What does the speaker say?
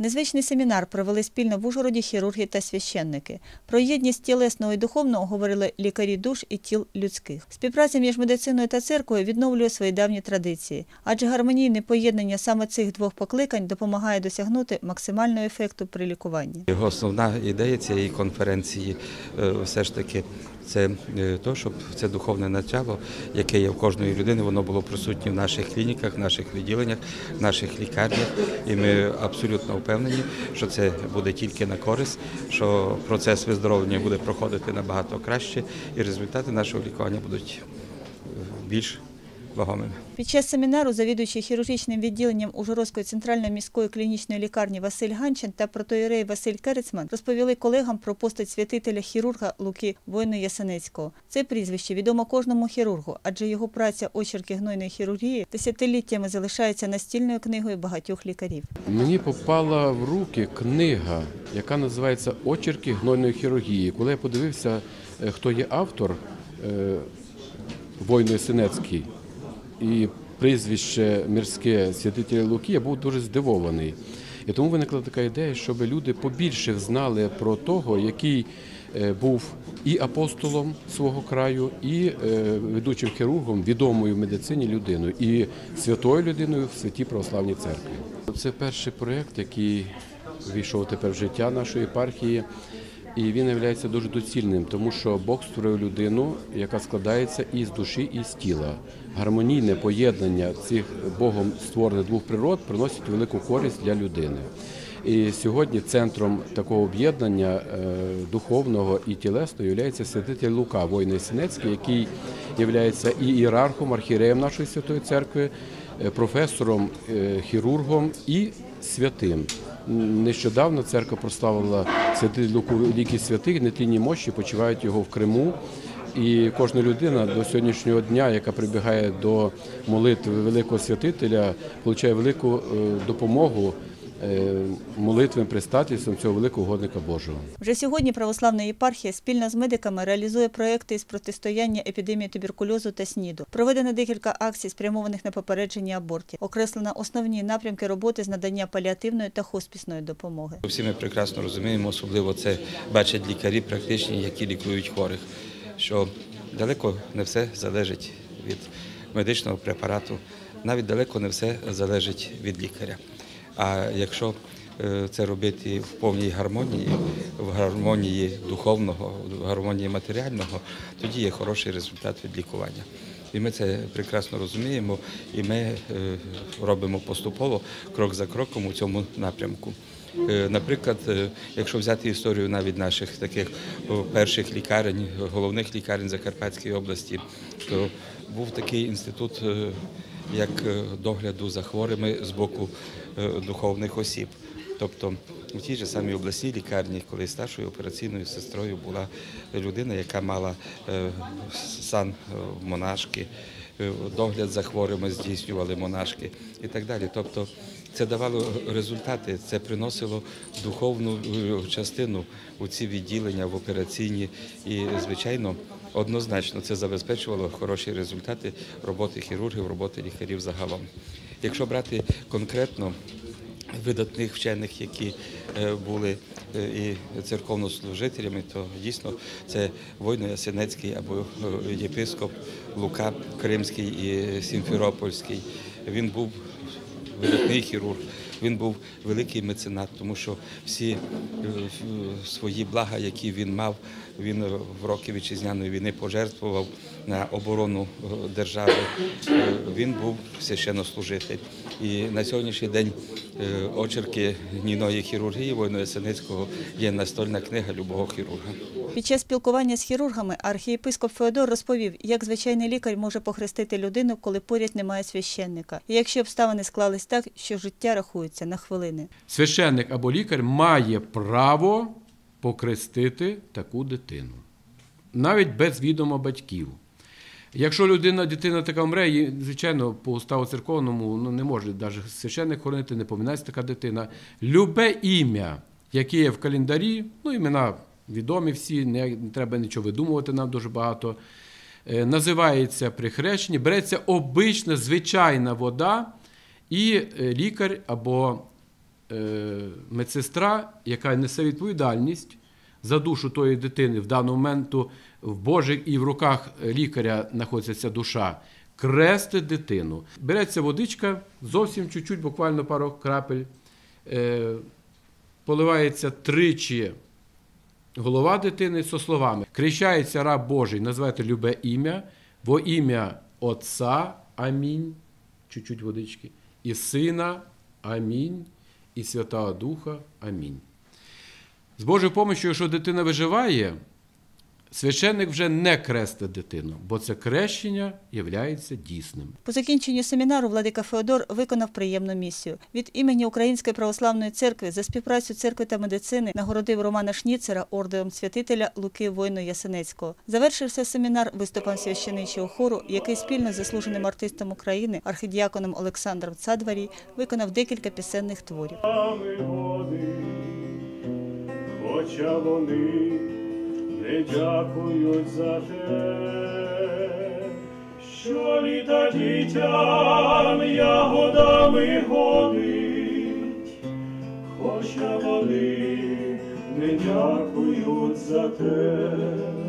Незвичний семінар провели спільно в Ужгороді хірурги та священники. Про єдність тілесного і духовного говорили лікарі душ і тіл людських. Співпраця між медициною та церквою відновлює свої давні традиції, адже гармонійне поєднання саме цих двох покликань допомагає досягнути максимального ефекту при лікуванні. Його основна ідея цієї конференції е, все ж таки це е, то, щоб це духовне начало, яке є в кожної людини, воно було присутнє в наших клініках, в наших відділеннях, в наших лікарнях. І ми абсолютно впевнені, що це буде тільки на користь, що процес виздоровлення буде проходити набагато краще, і результати нашого лікування будуть е, більш вагомими. Під час семінару завідуючий хірургічним відділенням Ужгородської центральної міської клінічної лікарні Василь Ганчин та протоєрей Василь Керецман розповіли колегам про постать святителя хірурга Луки Войно Ясенецького. Це прізвище відомо кожному хірургу, адже його праця очерки гнойної хірургії десятиліттями залишається настільною книгою багатьох лікарів. Мені попала в руки книга, яка називається Очерки гнойної хірургії. Коли я подивився, е, хто є автор е, Войно Синецький і прізвище мірське святителя Луки, я був дуже здивований. І тому виникла така ідея, щоб люди побільше знали про того, який е, був і апостолом свого краю, і е, ведучим хірургом, відомою в медицині людиною, і святою людиною в святій православній церкві. Це перший проєкт, який війшов тепер в життя нашої єпархії. І він є дуже доцільним, тому що Бог створив людину, яка складається із душі і з тіла. Гармонійне поєднання цих Богом створених двох природ приносить велику користь для людини. І сьогодні центром такого об'єднання е, духовного і тілесного є святитель Лука, воїн Синецький, який є і ієрархом, архієреєм нашої святої церкви, е, професором, е, хірургом і святим. Нещодавно церква прославила святий ліки святих, нетлінні мощі почувають його в Криму. І кожна людина до сьогоднішнього дня, яка прибігає до молитви великого святителя, отримує велику е, допомогу е, молитвим предстательством цього великого угодника Божого. Вже сьогодні православна єпархія спільно з медиками реалізує проекти із протистояння епідемії туберкульозу та СНІДу. Проведено декілька акцій, спрямованих на попередження абортів. Окреслено основні напрямки роботи з надання паліативної та хоспісної допомоги. Всі ми прекрасно розуміємо, особливо це бачать лікарі практичні, які лікують хворих, що далеко не все залежить від медичного препарату, навіть далеко не все залежить від лікаря. А якщо е, це робити в повній гармонії, в гармонії духовного, в гармонії матеріального, тоді є хороший результат від лікування. І ми це прекрасно розуміємо, і ми е, робимо поступово крок за кроком у цьому напрямку. Е, Наприклад, якщо взяти історію навіть наших таких перших лікарень, головних лікарень Закарпатської області, то був такий інститут як е, догляду за хворими з боку е, духовних осіб. Тобто у тій же самій обласній лікарні, коли старшою операційною сестрою була людина, яка мала е, сан монашки, догляд за хворими здійснювали монашки і так далі. Тобто це давало результати, це приносило духовну е, частину у ці відділення в операційні і, звичайно, однозначно це забезпечувало хороші результати роботи хірургів, роботи лікарів загалом. Якщо брати конкретно видатних вчених, які е, були е, і церковнослужителями, то дійсно це Войно Ясенецький або єпископ Лука Кримський і Сімферопольський. Він був видатний хірург. Він був великий меценат, тому що всі е, свої блага, які він мав, він в роки вітчизняної війни пожертвував на оборону е, держави. Е, Він був священнослужитель. І на сьогоднішній день е, очерки гнійної хірургії Войно Ясеницького є настольна книга любого хірурга. Під час спілкування з хірургами архієпископ Феодор розповів, як звичайний лікар може похрестити людину, коли поряд немає священника, і якщо обставини склались так, що життя рахується на хвилини. Священник або лікар має право покрестити таку дитину, навіть без відома батьків. Якщо людина, дитина така вмре, її, звичайно, по уставу церковному ну, не може навіть священник хоронити, не поминається така дитина. Любе ім'я, яке є в календарі, ну імена відомі всі, не, треба нічого видумувати нам дуже багато. е, Називається при хрещенні, береться обична звичайна вода, і е, лікар або е, медсестра, яка несе відповідальність за душу тої дитини. В даний момент в Божих і в руках лікаря знаходиться душа. Крестить дитину. Береться водичка, зовсім чуть-чуть, буквально пару крапель. Поливається тричі голова дитини со словами: Крещається раб Божий, називайте любе ім'я, во ім'я Отця, амінь, чуть-чуть водички, і Сина, амінь, і Святого Духа, амінь. З Божою помощю, якщо дитина виживає, священник вже не крестить дитину, бо це крещення є дійсним. По закінченню семінару владика Феодор виконав приємну місію. Від імені Української православної церкви за співпрацю церкви та медицини нагородив Романа Шніцера орденом святителя Луки Войно Ясенецького. Завершився семінар виступом священичого хору, який спільно з заслуженим артистом України, архідіаконом Олександром Цадварій, виконав декілька пісенних творів. хоча вони не дякують за те, що літа дітям ягодами годить, хоча вони не дякують за те.